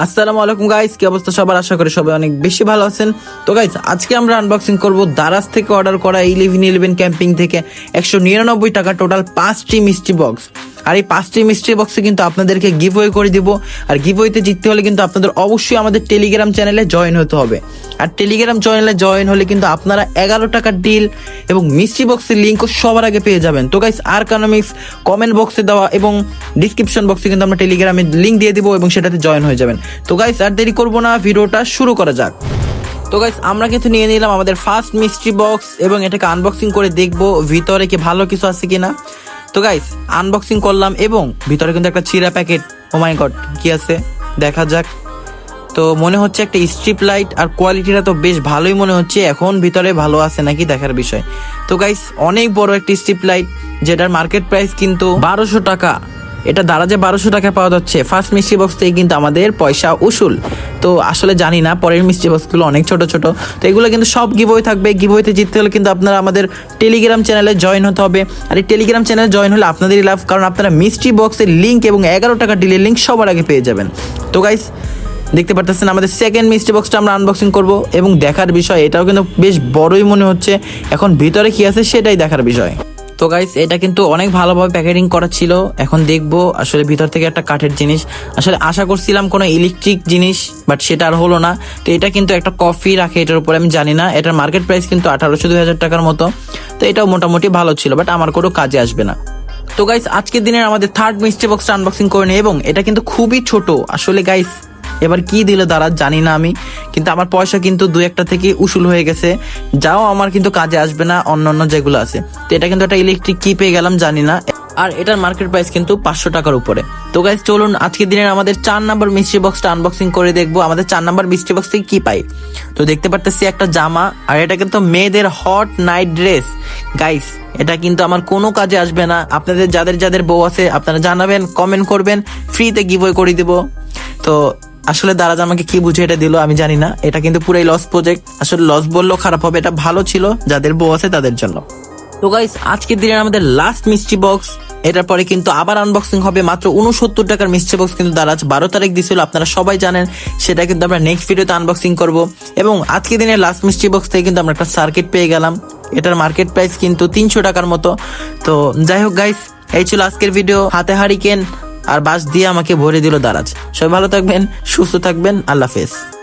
আসসালামু আলাইকুম গাইস কি অবস্থা সবার? আশা করি সবাই অনেক বেশি ভালো আছেন। তো গাইস আজকে আমরা আনবক্সিং করব দারাজ থেকে অর্ডার করা ইলেভেন ইলেভেন ক্যাম্পিং থেকে। একশো নিরানব্বই টাকা টোটাল পাঁচটি মিষ্টি বক্স আর এই পাঁচটি মিষ্টি বক্সে কিন্তু আপনাদেরকে গিভ করে দিব। আর গিভ জিততে হলে কিন্তু আপনাদের অবশ্যই আমাদের টেলিগ্রাম চ্যানেলে জয়েন হতে হবে। আর টেলিগ্রাম চ্যানেলে জয়েন হলে কিন্তু আপনারা এগারো টাকার ডিল এবং মিষ্টি বক্সের লিঙ্কও সবার আগে পেয়ে যাবেন। তো গাইস আর কানমিক্স কমেন্ট বক্সে দেওয়া এবং ডিসক্রিপশন বক্সে কিন্তু আমরা টেলিগ্রামে লিঙ্ক দিয়ে দিব এবং সেটাতে জয়েন হয়ে যাবেন। তো গাইস আর দেরি করব না, ভিডিওটা শুরু করা যাক। তো গাইস আমরা কিন্তু নিয়ে নিলাম আমাদের ফার্স্ট মিস্ট্রি বক্স এবং এটাকে আনবক্সিং করে দেখব ভিতরে কি ভালো কিছু আছে কিনা। তো গাইস আনবক্সিং করলাম এবং ভিতরে কিন্তু একটা চিরা প্যাকেট ও মাই গড কি আছে? দেখা যাক। তো মনে হচ্ছে একটা স্ট্রিপ লাইট আর কোয়ালিটিটা তো বেশ ভালোই মনে হচ্ছে, এখন ভিতরে ভালো আছে নাকি দেখার বিষয়। তো গাইস অনেক বড় একটা স্ট্রিপ লাইট যেটার মার্কেট প্রাইস কিন্তু বারোশো টাকা। এটা দ্বারা যে বারোশো টাকা পাওয়া যাচ্ছে। ফার্স্ট মিষ্টি বক্স থেকে কিন্তু আমাদের পয়সা উসুল। তো আসলে জানি না, পরের মিষ্টি বক্সগুলো অনেক ছোট ছোট। তো এগুলো কিন্তু সব গিভওয়ে থাকবে। গিভওয়েতে জিততে হলে কিন্তু আপনারা আমাদের টেলিগ্রাম চ্যানেলে জয়েন হতে হবে। আর এই টেলিগ্রাম চ্যানেলে জয়েন হলে আপনাদেরই লাভ, কারণ আপনারা মিষ্টি বক্সের লিঙ্ক এবং এগারো টাকা ডিলের লিঙ্ক সবার আগে পেয়ে যাবেন। তো গাইস দেখতে পারতেছেন আমাদের সেকেন্ড মিষ্টি বক্সটা আমরা আনবক্সিং করব এবং দেখার বিষয়, এটাও কিন্তু বেশ বড়ই মনে হচ্ছে। এখন ভিতরে কি আছে সেটাই দেখার বিষয়। তো গাইস এটা কিন্তু অনেক ভালোভাবে প্যাকেটিং করা ছিল। এখন দেখব আসলে ভিতর থেকে একটা কাঠের জিনিস। আসলে আশা করছিলাম কোনো ইলেকট্রিক জিনিস বাট সেটা আর হলো না। তো এটা কিন্তু একটা কফি রাখে, এটার উপরে আমি জানি না। এটার মার্কেট প্রাইস কিন্তু আঠারোশো দুই হাজার টাকার মতো। তো এটাও মোটামুটি ভালো ছিল বাট আমার কোনো কাজে আসবে না। তো গাইস আজকের দিনের আমাদের থার্ড মিষ্টি বক্সটা আনবক্সিং করে নিই, এবং এটা কিন্তু খুবই ছোট। আসলে গাইস এবার কি দিল তারা জানি না আমি। কিন্তু আমার পয়সা কিন্তু দু একটা থেকে উসুল হয়ে গেছে। যাও, আমার কিন্তু কাজে আসবে না, অন্য অন্য যেগুলো আছে। তো এটা কিন্তু একটা ইলেকট্রিক কি পেয়ে গেলাম, জানি না। আর এটার মার্কেট প্রাইস কিন্তু পাঁচশো টাকার উপরে। তো গাইজ চলুন, আজকের দিনের আমাদের চার নাম্বার মিষ্টি বক্সটা আনবক্সিং করে দেখব। আমাদের চার নাম্বার মিষ্টি বক্স থেকে কি পাই? তো দেখতে পারতেছি একটা জামা, আর এটা কিন্তু মেয়েদের হট নাইট ড্রেস গাইস এটা কিন্তু আমার কোনো কাজে আসবে না। আপনাদের, যাদের যাদের বউ আছে, আপনারা জানাবেন কমেন্ট করবেন ফ্রিতে গিভওয়ে করে দিব। তো আসলে দারাজ আমাকে কি বুঝে এটা দিল আমি জানি না। এটা কিন্তু পুরাই লস প্রজেক্ট আসলে লস বললেও খারাপ হবে। এটা ভালো ছিল, যাদের বউ আছে তাদের জন্য। তো গাইস আজকের দিনের আমাদের লাস্ট মিষ্টি বক্স এটার পরে কিন্তু আবার আনবক্সিং হবে। মাত্র উনসত্তর টাকার মিষ্টি বক্স কিন্তু দারাজ বারো তারিখ দিছিল, আপনারা সবাই জানেন। সেটা কিন্তু আমরা নেক্সট ভিডিওতে আনবক্সিং করব। এবং আজকের দিনের লাস্ট মিষ্টি বক্স থেকে কিন্তু আমরা একটা সার্কিট পেয়ে গেলাম। এটার মার্কেট প্রাইস কিন্তু তিনশো টাকার মতো। তো যাই হোক গাইস এই ছিল আজকের ভিডিও হাতে হারিকেন আর বাস দিয়ে আমাকে ভরে দিল দারাজ। সবাই ভালো থাকবেন সুস্থ থাকবেন আল্লাহ হাফেজ।